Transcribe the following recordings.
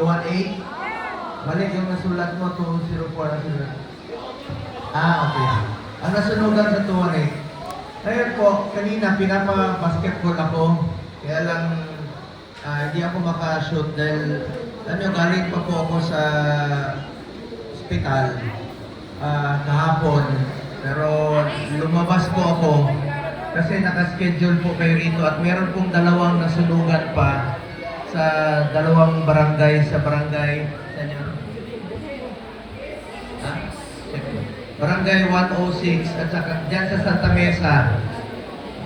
218. Mali yung nasulat mo, 204 na sulat. Ah, okay. Ang nasunugan sa 218. Ngayon po, kanina pinapa-basketball ako. Kaya lang, ah, hindi ako makashoot dahil ano, galing pa po ako sa ospital ah, kahapon. Pero lumabas po ako kasi nakaschedule po kayo rito at meron pong dalawang nasunugan pa sa dalawang barangay sa barangay. Saan yun? Ah, Barangay 106 at saka dyan sa Santa Mesa.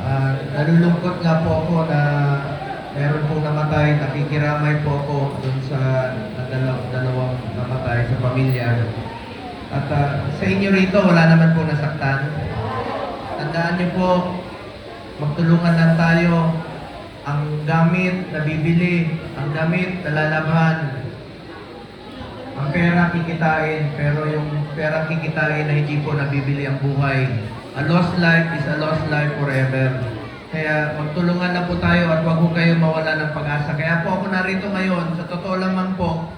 Ah, nalulungkot nga po ako na meron pong namatay, nakikiramay po ako dun sa dalaw- dalawang namatay sa pamilya. At ah, sa inyo rito, wala naman po nasaktan. Tandaan niyo po, magtulungan lang tayo. Ang gamit na bibili, ang gamit na lalabhan, ang pera kikitain, pero yung pera kikitain na hindi po nabibili ang buhay. A lost life is a lost life forever. Kaya magtulungan na po tayo at huwag po kayo mawala ng pag-asa. Kaya po ako narito ngayon, sa totoo lamang po,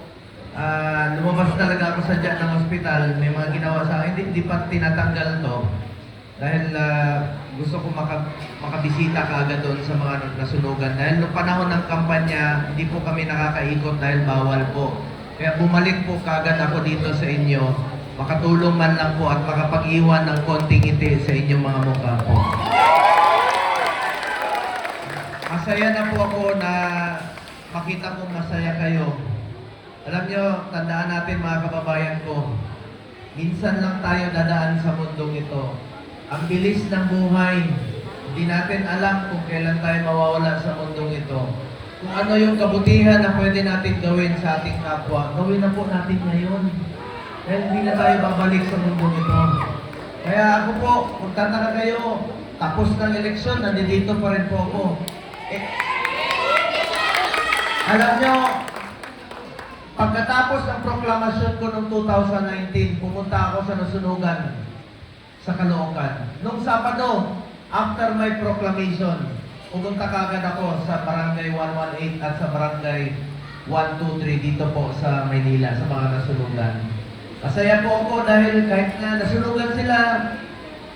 ah, lumabas talaga ako sa dyan ng ospital. May mga ginawa sa akin, hindi, hindi pa tinatanggal to. Dahil ah, gusto ko maka, makabisita kaagad doon sa mga nasunugan. Dahil noong panahon ng kampanya, hindi po kami nakakaikot dahil bawal po. Kaya bumalik po kaagad ako dito sa inyo, makatulong man lang po at makapag-iwan ng konting ngiti sa inyong mga mukha po. Masaya na po ako na makita kong masaya kayo. Alam nyo, tandaan natin mga kababayan ko, minsan lang tayo dadaan sa mundong ito. Ang bilis ng buhay, hindi natin alam kung kailan tayo mawawala sa mundong ito. Kung ano yung kabutihan na pwede natin gawin sa ating kapwa, gawin na po natin ngayon. Dahil hindi na tayo babalik sa mundong ito. Kaya ako po, kung tataka kayo, tapos ng eleksyon, nandito pa rin po ako. Eh, alam nyo, pagkatapos ng proklamasyon ko noong 2019, pumunta ako sa nasunugan sa Caloocan. Nung Sabado, after my proclamation, pumunta kagad ako sa barangay 118 at sa barangay 123 dito po sa Maynila, sa mga nasunugan. Masaya po ako dahil kahit na nasunugan sila,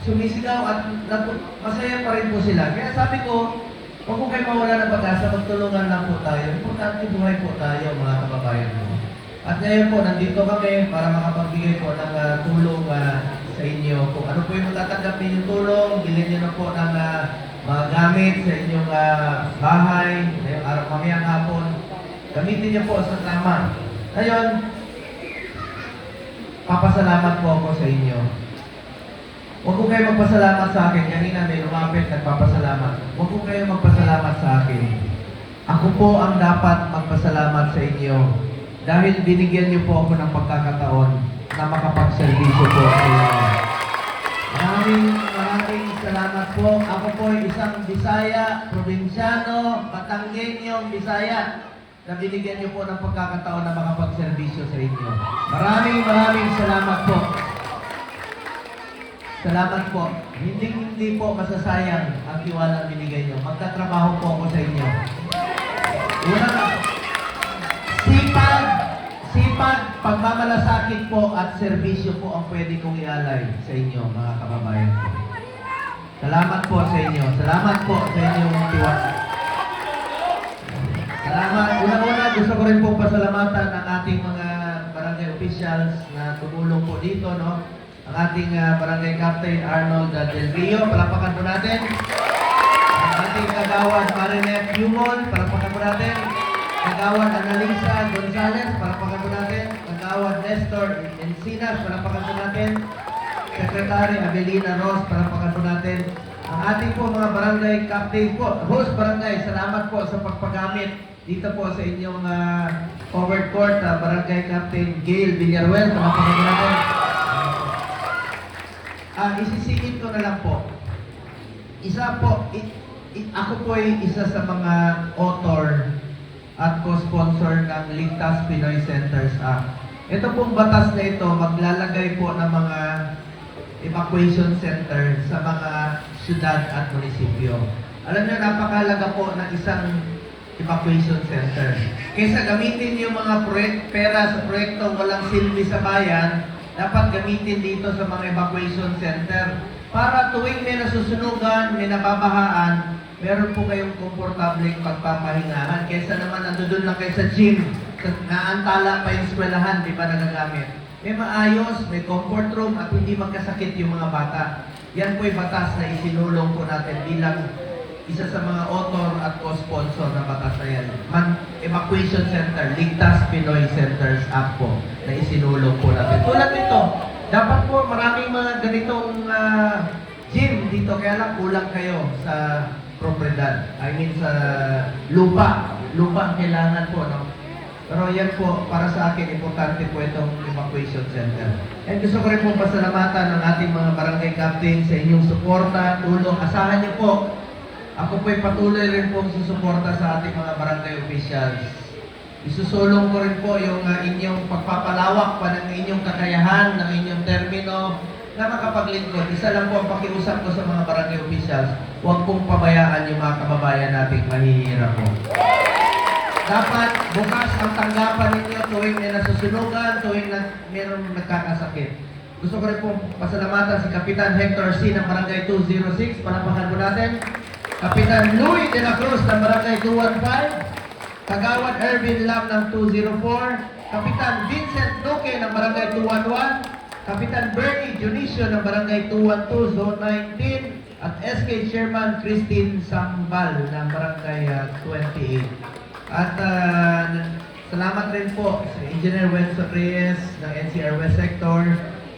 sumisigaw at masaya pa rin po sila. Kaya sabi ko, huwag po kayo mawala ng pag-asa, magtulungan lang po tayo. Importante buhay po tayo, mga kababayan mo. At ngayon po, nandito kami para makapagbigay po ng ah, tulong ah, sa inyo. Kung ano po yung matatanggap ninyong tulong, bilhin niyo na po ng ah, mga gamit sa inyong ah, bahay, ngayong araw mamayang hapon. Gamitin niyo po sa tama. Ngayon, papasalamat po ako sa inyo. Huwag ko kayo magpasalamat sa akin. Kanina may lumapit, nagpapasalamat. Huwag ko kayo magpasalamat sa akin. Ako po ang dapat magpasalamat sa inyo. Dahil binigyan niyo po ako ng pagkakataon na makapagservisyo po sa inyo. Maraming maraming salamat po. Ako po ay isang Bisaya, probinsyano, Batanggenyong Bisaya. na binigyan niyo po ng pagkakataon na makapagserbisyo sa inyo. Maraming maraming salamat po. Salamat po. Hindi hindi po masasayang ang tiwala binigay niyo. Magtatrabaho po ako sa inyo. Una, sipag, sipag, pagmamalasakit po at serbisyo po ang pwede kong ialay sa inyo, mga kababayan ko. Salamat po sa inyo. Salamat po sa inyong tiwala. Salamat. Una-una, gusto ko rin pong pasalamatan ang ating mga barangay officials na tumulong po dito, no? Ang ating ah, barangay captain Arnold Del Rio, palapakan po natin. Ang ating kagawad Marinette Humon, palapakan po natin. Kagawad Annalisa Gonzalez, palapakan Kagawad Nestor Encinas, palapakan natin. Secretary Avelina Ross, palapakan po natin. Ang ating po mga barangay captain po, host barangay, salamat po sa pagpagamit dito po sa inyong ah, covered court, ah, barangay captain Gail Villaruel, palapakan natin. Ah, isisingit ko na lang po. Isa po, i- i- ako po ay isa sa mga author at co-sponsor ng Ligtas Pinoy Centers Act. Ito pong batas na ito maglalagay po ng mga evacuation center sa mga syudad at munisipyo. Alam niyo, napakalaga po ng isang evacuation center. Kaysa gamitin yung mga proyek, pera sa proyektong walang silbi sa bayan, dapat gamitin dito sa mga evacuation center para tuwing may nasusunugan, may nababahaan, meron po kayong komportableng pagpapahingahan. Kaysa naman nandun lang kayo sa gym, naantala pa yung eskwelahan, di ba nagagamit? May maayos, may comfort room at hindi magkasakit yung mga bata. Yan po yung batas na isinulong po natin bilang isa sa mga author at co-sponsor ng batas na yan. Man, Evacuation Center, Ligtas Pinoy Centers Act po na isinulong po natin. Tulad nito, dapat po maraming mga ganitong ah, gym dito, kaya lang kulang kayo sa propriedad. I mean sa lupa. Lupa ang kailangan po, no? Pero yan po, para sa akin, importante po itong evacuation center. And gusto ko rin pong pasalamatan ng ating mga barangay captain sa inyong suporta, tulong. Asahan niyo po, ako po'y patuloy rin pong susuporta sa ating mga barangay officials. Isusulong ko rin po yung uh, inyong pagpapalawak pa ng inyong kakayahan, ng inyong termino, na makapaglingkod. Isa lang po ang pakiusap ko sa mga barangay officials, huwag pong pabayaan yung mga kababayan nating mahihirap po. Dapat bukas ang tanggapan ninyo tuwing may nasusunugan, tuwing na, mayroong nagkakasakit. Gusto ko rin pong pasalamatan si Kapitan Hector C. ng Barangay 206. Palapakan po natin. Kapitan Louis de la Cruz ng Barangay 215. Kagawad Ervin Lam ng 204. Kapitan Vincent Duque ng Barangay 211. Kapitan Bernie Dionisio ng Barangay 212, Zone 19. At SK Chairman Christine Sambal ng Barangay ah, 28. At ah, salamat rin po sa Engineer Wenzo Reyes ng NCR West Sector,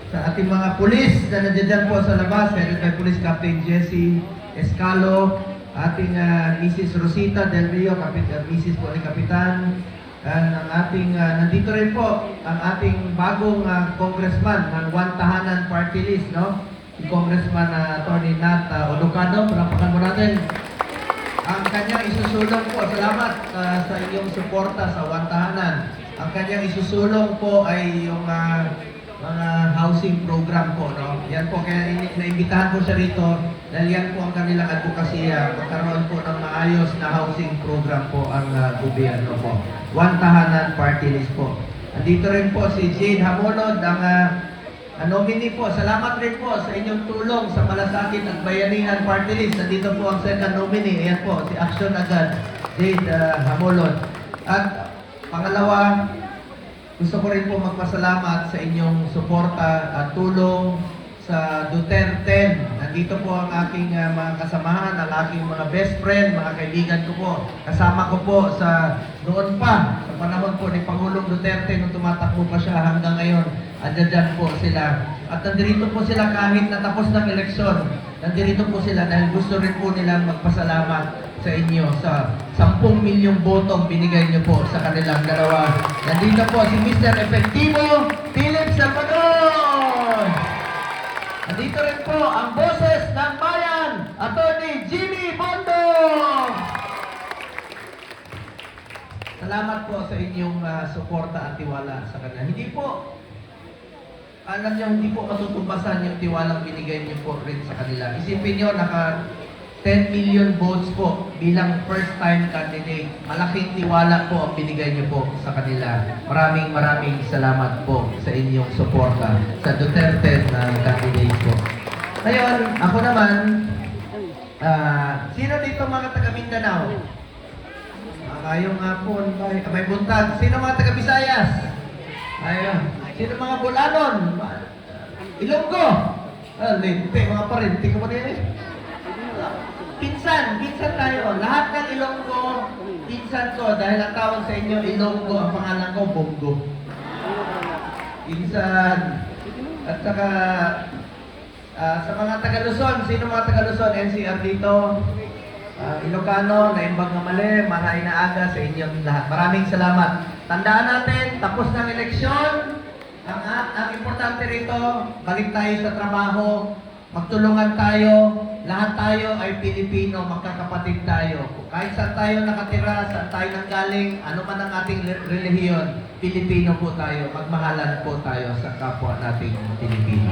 sa ating mga pulis na nandiyan po sa labas, headed by Police Captain Jesse Escalo, ating ah, Mrs. Rosita Del Rio, kapit, ah, Mrs. po ni Kapitan, and ang ating, ah, nandito rin po ang ating bagong ah, congressman ng One Tahanan Party List, no? Congressman uh, Tony Nat uh, Odocado, palapakan mo natin ang kanyang isusulong po, salamat uh, sa iyong suporta sa Wantahanan. Ang kanyang isusulong po ay yung ah, mga housing program po, no? Yan po, kaya naimbitahan ko siya rito dahil yan po ang kanilang advokasya. Magkaroon po ng maayos na housing program po ang ah, gobyerno po. Wantahanan Party List po. Andito rin po si Jane Hamolod, ang ah, ang nominee po, salamat rin po sa inyong tulong sa Malasakit at Bayanihan Party List. Nandito po ang second nominee. Ayan po, si Action Agad, Jade uh, Hamolod. At pangalawa, gusto ko rin po magpasalamat sa inyong suporta at tulong sa Duterte. Nandito po ang aking uh, mga kasamahan, ang aking mga best friend, mga kaibigan ko po. Kasama ko po sa noon pa, sa panahon po ni Pangulong Duterte nung tumatakbo pa siya hanggang ngayon. Andyan po sila. At nandito po sila kahit natapos ng eleksyon. Nandito po sila dahil gusto rin po nilang magpasalamat sa inyo sa 10 milyong botong binigay niyo po sa kanilang dalawa. Nandito po si Mr. Efectivo Philip Salvador! Nandito rin po ang boses ng bayan, Attorney Jimmy Bondo! Salamat po sa inyong ah, suporta at tiwala sa kanila. Hindi po, alam niyo, hindi po matutumbasan yung tiwalang binigay niyo po rin sa kanila. Isipin niyo, naka 10 million votes po bilang first time candidate. Malaking tiwala po ang binigay niyo po sa kanila. Maraming maraming salamat po sa inyong suporta sa Duterte na candidate. Ngayon, ako naman, ah, sino dito mga taga Mindanao? Ayong hapon, may, may buntag. Sino mga taga Visayas? Ayun. Sino mga Bulanon? Ilonggo? Ah, lente, mga parente ko pa din eh. Pinsan, pinsan tayo. Lahat ng Ilonggo, pinsan ko. Dahil ang tawag sa inyo, Ilonggo, ang pangalan ko, Bongo. Pinsan. At saka, ah, sa mga taga Luzon, sino mga taga Luzon? NCR dito. Ah, Ilocano, naimbag na mali, maray na aga sa inyong lahat. Maraming salamat. Tandaan natin, tapos ng eleksyon, ang, ang importante rito, balik tayo sa trabaho, magtulungan tayo, lahat tayo ay Pilipino, magkakapatid tayo. Kahit saan tayo nakatira, saan tayo nanggaling, ano man ang ating re- relihiyon, Pilipino po tayo, magmahalan po tayo sa kapwa nating Pilipino.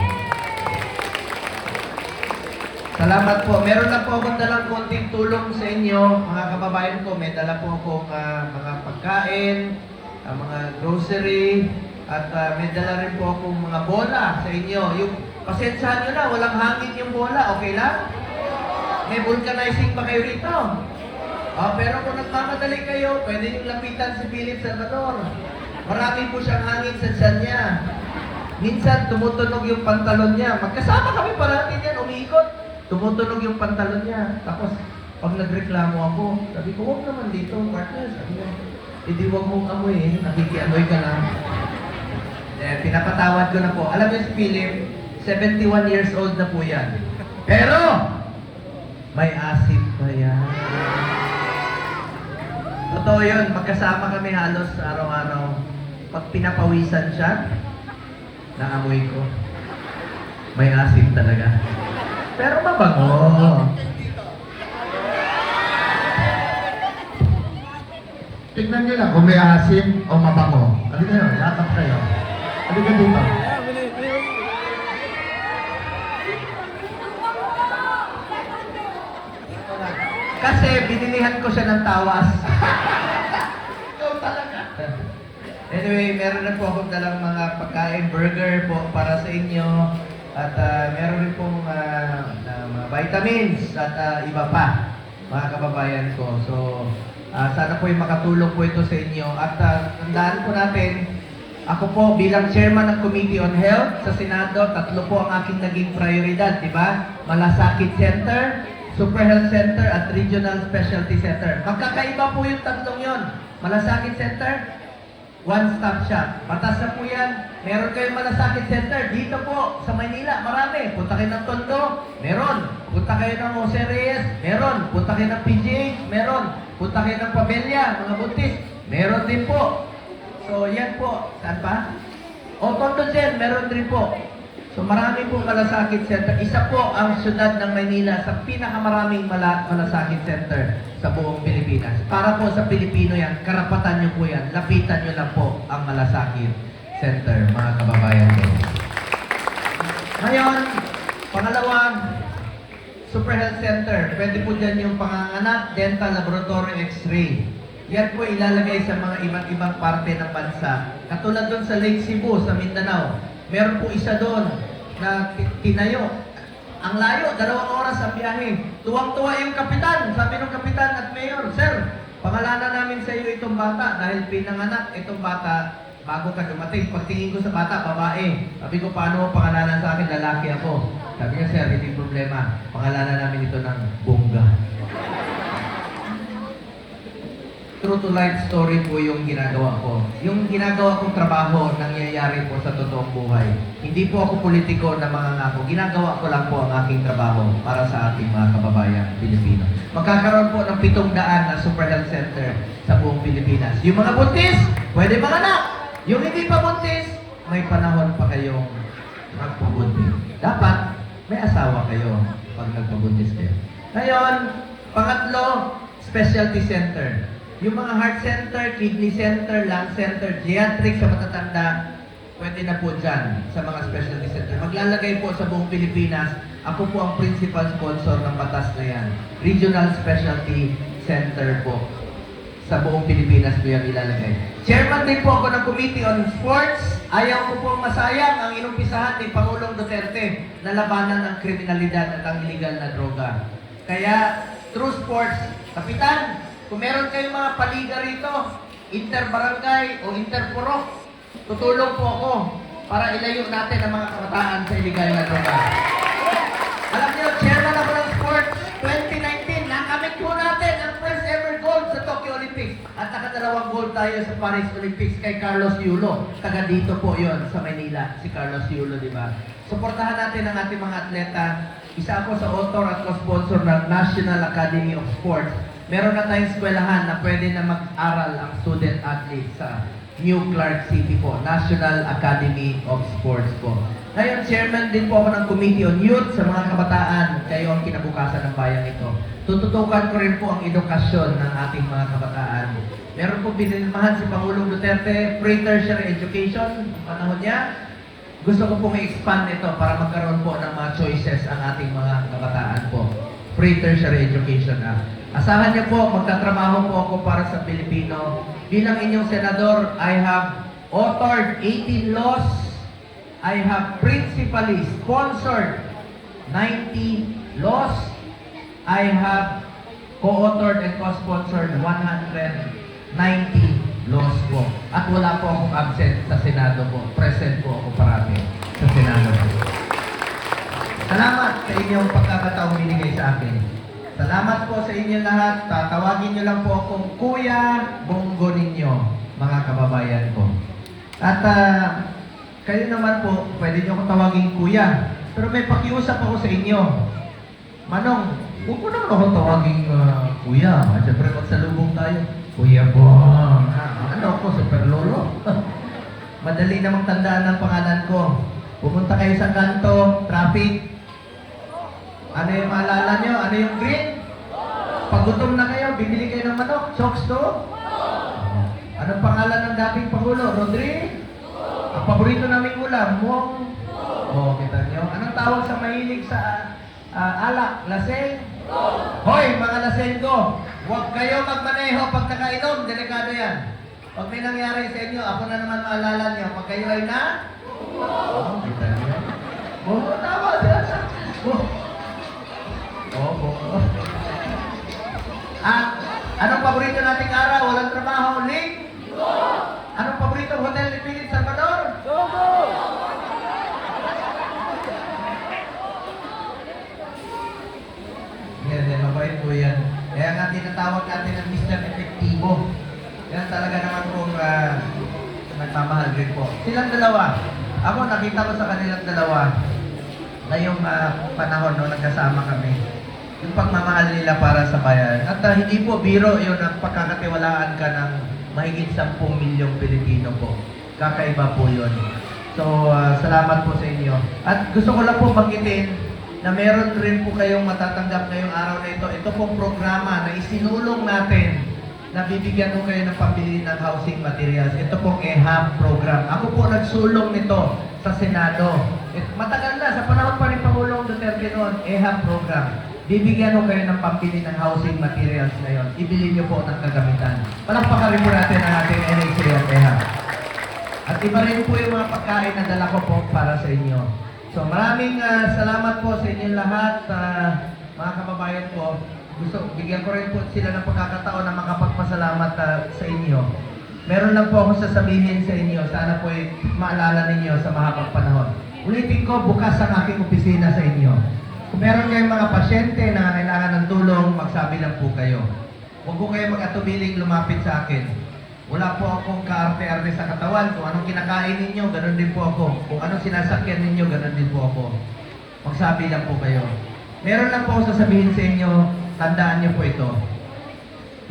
Salamat po. Meron na po akong dalang konting tulong sa inyo, mga kababayan ko. May dala po akong ah, mga pagkain, ah, mga grocery, at ah, may dala rin po akong mga bola sa inyo. Yung pasensyahan nyo na, walang hangin yung bola. Okay lang? May vulcanizing pa kayo rito. Ah, pero kung nagmamadali kayo, pwede yung lapitan si Philip Salvador. Marami po siyang hangin sa tiyan. Minsan tumutunog yung pantalon niya. Magkasama kami parati niyan. Tumutunog yung pantalon niya. Tapos, pag nagreklamo ako, sabi ko, huwag naman dito, partner. Sabi ko, hindi huwag mong amoy, nakikiamoy ka lang. Eh, pinapatawad ko na po. Alam niyo si Philip, 71 years old na po yan. Pero, may asim pa yan. Totoo yun, magkasama kami halos araw-araw. Pag pinapawisan siya, naamoy ko. May asim talaga. Pero mabango. Tignan nyo lang kung may asim o mabango. Halika kayo, yakap kayo. Halika dito. Kasi binilihan ko siya ng tawas. Ikaw talaga. Anyway, meron na po akong dalang mga pagkain, burger po para sa inyo. At ah, meron rin pong na mga vitamins at ah, iba pa, mga kababayan ko. So, ah, sana po yung makatulong po ito sa inyo. At tandaan po natin, ako po bilang chairman ng Committee on Health sa Senado, tatlo po ang aking naging prioridad, di ba? Malasakit Center, Super Health Center at Regional Specialty Center. Magkakaiba po yung tatlong yon. Malasakit Center, one-stop shop. Batas na po yan. Meron kayong malasakit center. Dito po, sa Maynila, marami. Punta kayo ng Tondo, meron. Punta kayo ng Jose Reyes, meron. Punta kayo ng PGH, meron. Punta kayo ng Pabella, mga buntis, meron din po. So, yan po. Saan pa? O, Tondo Zen, meron din po. So, marami po malasakit center. Isa po ang syudad ng Maynila sa pinakamaraming mala malasakit center sa buong Pilipinas. Para po sa Pilipino yan, karapatan nyo po yan. Lapitan nyo lang po ang malasakit center, mga kababayan ko. Ngayon, pangalawa, Super Health Center. Pwede po dyan yung panganganak, dental, laboratory, x-ray. Yan po ilalagay sa mga iba't ibang parte ng bansa. Katulad doon sa Lake Cebu, sa Mindanao. Meron po isa doon na ti- tinayo. Ang layo, dalawang oras ang biyahe. Tuwang-tuwa yung kapitan. Sabi ng kapitan at mayor, Sir, pangalanan namin sa iyo itong bata dahil pinanganak itong bata bago ka dumating. Pagtingin ko sa bata, babae. Sabi ko, paano pangalanan sa akin? Lalaki ako. Sabi niya, Sir, hindi problema. Pangalanan namin ito ng bongga. True to life story po yung ginagawa ko. Yung ginagawa kong trabaho, nangyayari po sa totoong buhay. Hindi po ako politiko na mga ngako. Ginagawa ko lang po ang aking trabaho para sa ating mga kababayan Pilipino. Magkakaroon po ng pitong daan na super health center sa buong Pilipinas. Yung mga buntis, pwede mga anak. Yung hindi pa buntis, may panahon pa kayong magpabuntis. Dapat may asawa kayo pag nagpabuntis kayo. Ngayon, pangatlo, specialty center. Yung mga heart center, kidney center, lung center, geriatric sa matatanda, pwede na po dyan sa mga specialty center. Maglalagay po sa buong Pilipinas, ako po ang principal sponsor ng batas na yan. Regional Specialty Center po. Sa buong Pilipinas ko yan ilalagay. Chairman din po ako ng Committee on Sports. Ayaw ko pong masayang ang inumpisahan ni Pangulong Duterte na labanan ng kriminalidad at ang illegal na droga. Kaya, through sports, Kapitan, kung meron kayong mga paliga rito, inter-barangay o inter-purok, tutulong po ako para ilayo natin ang mga kabataan sa illegal na droga. Alam niyo, chairman ako ng sports 2019, nakamit po natin ang first ever gold sa Tokyo Olympics. At nakadalawang gold tayo sa Paris Olympics kay Carlos Yulo. Taga dito po yon sa Manila, si Carlos Yulo, di ba? Suportahan natin ang ating mga atleta. Isa ako sa author at co-sponsor ng National Academy of Sports. Meron na tayong eskwelahan na pwede na mag-aral ang student athlete sa New Clark City po, National Academy of Sports po. Ngayon, chairman din po ako ng Committee on Youth sa mga kabataan. Kayo ang kinabukasan ng bayang ito. Tututukan ko rin po ang edukasyon ng ating mga kabataan. Meron po binilmahan si Pangulong Duterte, free tertiary education, panahon niya. Gusto ko pong i-expand ito para magkaroon po ng mga choices ang ating mga kabataan po. Free tertiary education na. Asahan niyo po, magtatrabaho po ako para sa Pilipino. Bilang inyong senador, I have authored 18 laws I have principally sponsored 90 laws. I have co-authored and co-sponsored 190 laws po. At wala po akong absent sa Senado po. Present po ako parati sa Senado po. Salamat sa inyong pagkakataong binigay sa akin. Salamat po sa inyo lahat. Tatawagin niyo lang po akong Kuya Bongo ninyo, mga kababayan ko. At ah, kayo naman po, pwede niyo akong tawagin Kuya. Pero may pakiusap ako sa inyo. Manong, huwag mo naman ako tawagin ah, Kuya. Siyempre, magsalubong tayo. Kuya Bong. Ano ako, super lolo. Madali namang tandaan ang pangalan ko. Pumunta kayo sa kanto, traffic, ano yung maalala nyo? Ano yung green? Pag gutom na kayo, bibili kayo ng manok. Chokes to? Anong pangalan ng dating Pangulo? Rodri? Ang paborito naming ulam, muong. Oh, kita nyo. Anong tawag sa mahilig sa ah, alak? Laseng? Hoy, mga laseng ko! Huwag kayo magmaneho pag nakainom. Delikado yan. Pag may nangyari sa inyo, ako na naman maalala nyo. Pag kayo ay na... Oh, kita nyo. Oh, tama sila Oo. At anong paborito nating araw? Walang trabaho, Ling? Anong paborito hotel ni Philip Salvador? Yan, yan, mabait po yan. Kaya nga tinatawag natin ng Mr. Efektibo. Yan talaga naman pong uh, nagmamahal rin po. Silang dalawa. Ako, nakita ko sa kanilang dalawa ngayong ah, panahon no, nagkasama kami. Yung pagmamahal nila para sa bayan. At ah, hindi po biro yun ang pagkakatiwalaan ka ng mahigit 10 milyong Pilipino po. Kakaiba po yun. So, ah, salamat po sa inyo. At gusto ko lang po banggitin na meron rin po kayong matatanggap ngayong araw na ito. Ito pong programa na isinulong natin na bibigyan ko kayo ng pambili ng housing materials. Ito pong EHAB program. Ako po nagsulong nito sa Senado. Et, matagal na, sa panahon pa ni Pangulong Duterte noon, EHAB program. Bibigyan ko kayo ng pambili ng housing materials na yon. Ibili niyo po ng kagamitan. Palakpakan rin po natin ang ating NHA at iba rin po yung mga pagkain na dala ko po para sa inyo. So maraming ah, salamat po sa inyong lahat, ah, mga kababayan ko. Gusto, bigyan ko rin po sila ng pagkakataon na makapagpasalamat ah, sa inyo. Meron lang po akong sasabihin sa inyo. Sana po ay maalala ninyo sa mahabang panahon. Ulitin ko, bukas ang aking opisina sa inyo. Kung meron kayong mga pasyente na kailangan ng tulong, magsabi lang po kayo. Huwag po kayo mag-atubiling lumapit sa akin. Wala po akong kaarte-arte sa katawan. Kung anong kinakain ninyo, ganun din po ako. Kung anong sinasakyan ninyo, ganun din po ako. Magsabi lang po kayo. Meron lang po ako sasabihin sa inyo, tandaan niyo po ito.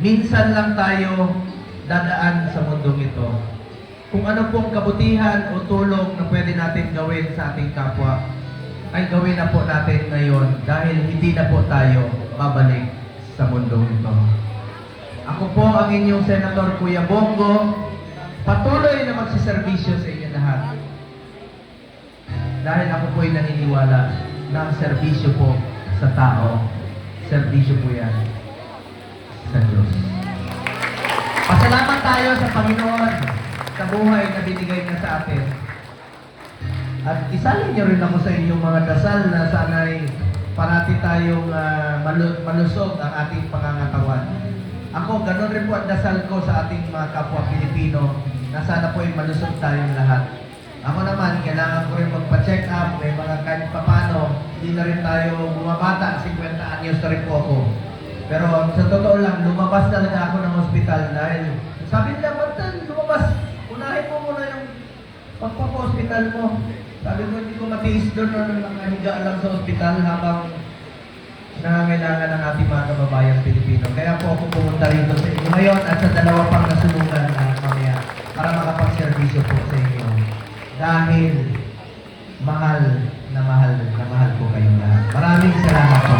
Minsan lang tayo dadaan sa mundong ito. Kung ano pong kabutihan o tulong na pwede natin gawin sa ating kapwa, ay gawin na po natin ngayon dahil hindi na po tayo babalik sa mundong ito. Ako po ang inyong Senator Kuya Bongo. Patuloy na magsiservisyo sa inyo lahat. Dahil ako po ay naniniwala na ang serbisyo po sa tao, serbisyo po yan sa Diyos. Pasalamat tayo sa Panginoon sa buhay na binigay niya sa atin. At isalin niyo rin ako sa inyong mga dasal na sana'y parati tayong malu- malusog ang ating pangangatawan. Ako, ganun rin po ang dasal ko sa ating mga kapwa Pilipino na sana po ay malusog tayong lahat. Ako naman, kailangan ko rin magpa-check up, may mga kahit papano, hindi na rin tayo bumabata, 50 anyos na rin po ako. Pero sa totoo lang, lumabas talaga ako ng ospital dahil sabi nila, lumabas, unahin mo muna yung pagpapa-hospital mo. Sabi ko, hindi ko matiis doon na nakahiga lang sa ospital habang nangangailangan ng ating mga kababayan Pilipino. Kaya po ako pumunta rito sa inyo ngayon at sa dalawa pang nasunungan na mamaya para makapag-servisyo po sa inyo. Dahil mahal na mahal na mahal po kayong lahat. Maraming salamat po.